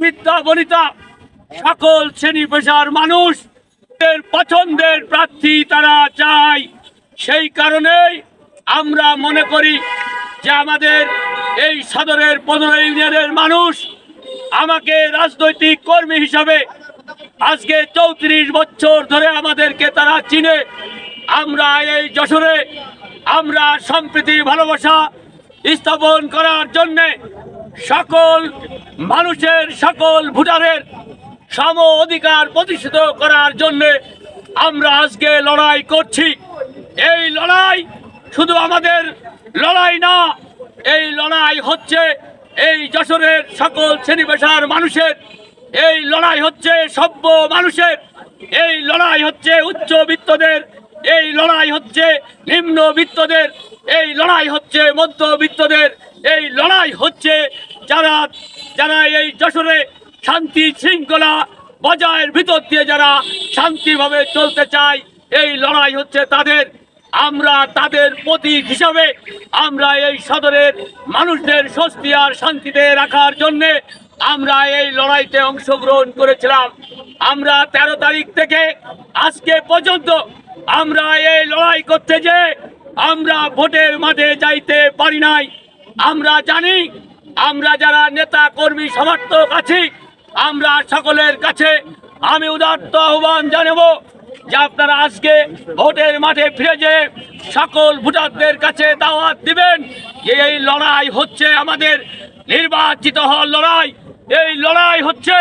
বিদ্যা বনিতা, সকল শ্রেণি পেশার মানুষ পছন্দের প্রার্থী তারা চায় সেই কারণেই আমরা মনে করি যে আমাদের এই সদরের পনেরো ইউনিয়নের মানুষ আমাকে রাজনৈতিক কর্মী হিসাবে আজকে চৌত্রিশ বছর ধরে আমাদেরকে তারা চিনে। আমরা এই যশোরে আমরা সম্প্রীতি, ভালোবাসা স্থাপন করার জন্যে সকল মানুষের, সকল ভোটারের সম অধিকার প্রতিষ্ঠিত করার জন্যে আমরা আজকে লড়াই করছি। এই লড়াই শুধু আমাদের লড়াই না এই লড়াই হচ্ছে এই যশোরের সকল শ্রেণি পেশার মানুষের। এই লড়াই হচ্ছে সভ্য মানুষের। এই লড়াই হচ্ছে উচ্চবিত্তদের এই লড়াই হচ্ছে নিম্নবিত্তদের এই লড়াই হচ্ছে মধ্যবিত্তদের এই লড়াই হচ্ছে যারা যারা এই যশোরে শান্তি শৃঙ্খলা বজায়ের ভিতর দিয়ে যারা শান্তিভাবে চলতে চায়, এই লড়াই হচ্ছে তাদের। আমরা তাদের প্রতীক হিসাবে আমরা এই সদরের মানুষদের স্বস্তি আর শান্তিতে রাখার জন্যে আমরা এই লড়াইতে অংশগ্রহণ করেছিলাম। আমরা তেরো তারিখ থেকে আজকে পর্যন্ত আমরা এই লড়াই করতে যে আমরা ভোটের মাঠে যাইতে পারি নাই। আমরা জানি, আমরা যারা নেতা, কর্মী, সমর্থক আছি, আমরা সকলের কাছে আমি উদাত্ত আহ্বান জানাব যে আপনারা আজকে ভোটের মাঠে ফিরে যে সকল ভোটারদের কাছে দাওয়াত দিবেন, এই লড়াই হচ্ছে আমাদের নির্বাচিত হওয়ার লড়াই। এই লড়াই হচ্ছে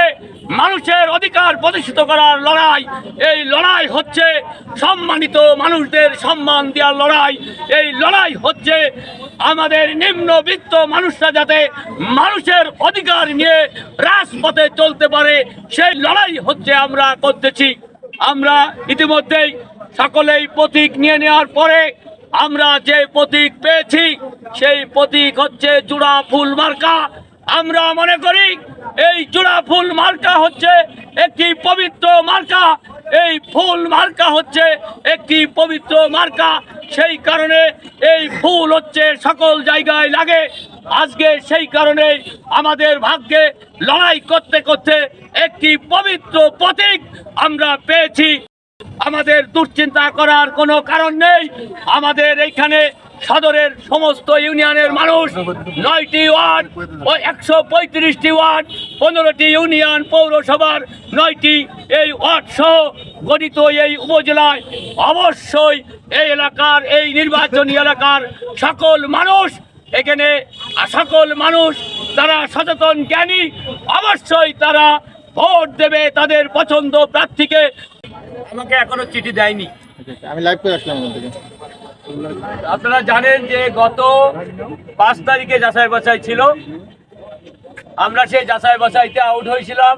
মানুষের অধিকার প্রতিষ্ঠিত করার লড়াই। এই লড়াই হচ্ছে সম্মানিত মানুষদের সম্মান দেওয়ার লড়াই। এই লড়াই হচ্ছে আমাদের নিম্নবিত্ত মানুষরা যাতে মানুষের অধিকার নিয়ে রাজপথে চলতে পারে, সেই লড়াই হচ্ছে আমরা করতেছি। আমরা ইতিমধ্যেই সকলেই প্রতীক নিয়ে নেওয়ার পরে আমরা যে প্রতীক পেয়েছি, সেই প্রতীক হচ্ছে জুড়া ফুল মার্কা। আমরা মনে করি এই জোড়া ফুল মার্কা হচ্ছে একটি পবিত্র মার্কা। এই ফুল মার্কা হচ্ছে একটি পবিত্র মার্কা। সেই কারণে এই ফুল হচ্ছে সকল জায়গায় লাগে। আজকে সেই কারণে আমাদের ভাগ্যে লড়াই করতে করতে একটি পবিত্র প্রতীক আমরা পেয়েছি। আমাদের দুশ্চিন্তা করার কোনো কারণ নেই। আমাদের এইখানে সদরের সমস্ত ইউনিয়নের মানুষ নয়টি ওয়ার্ড ও একশো পঁয়ত্রিশটি ওয়ার্ড, পনেরোটি ইউনিয়ন পৌরসভার নয়টি এই ওয়ার্ড সহ গঠিত এই উপজেলায় অবশ্যই এই এলাকার, এই নির্বাচনী এলাকার সকল মানুষ এখানে সকল মানুষ তারা সচেতন জ্ঞানী অবশ্যই তারা ভোট দেবে তাদের পছন্দ প্রার্থীকে। আমাকে এখনও চিঠি দেয়নি। আমি লাইভ করে আসলাম আপনারা জানেন যে গত পাঁচ তারিখে যাচাই বাছাই ছিল। আমরা সেই যাচাই বাছাইতে আউট হয়েছিলাম।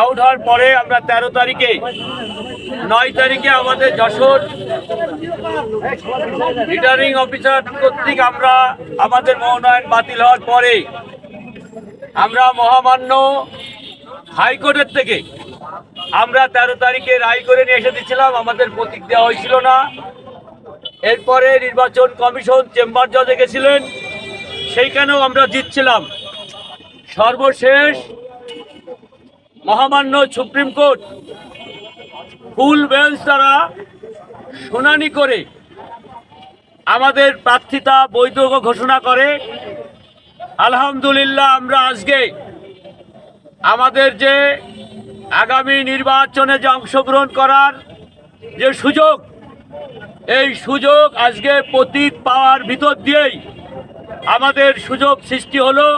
আউট হওয়ার পরে আমরা তেরো তারিখে, নয় তারিখে আমাদের যশোর রিটার্নিং অফিসার কর্তৃক আমরা আমাদের মনোনয়ন বাতিল হওয়ার পরে আমরা মহামান্য হাইকোর্টের থেকে আমরা তেরো তারিখে রায় করে নিয়ে এসে দিচ্ছিলাম আমাদের প্রতীক দেওয়া হয়েছিল না। এরপরে নির্বাচন কমিশন চেম্বার জজে গেছিলেন, সেইখানেও আমরা জিতছিলাম। সর্বশেষ মহামান্য সুপ্রিম কোর্ট, ফুল বেঞ্চ দ্বারা শুনানি করে আমাদের প্রার্থিতা বৈধ ঘোষণা করে, আলহামদুলিল্লাহ আমরা আজকে আমাদের যে আগামী নির্বাচনে যে অংশগ্রহণ করার যে সুযোগ, এই সুযোগ আজকে প্রতীক পাওয়ার ভিতর দিয়েই আমাদের সুযোগ সৃষ্টি হলো।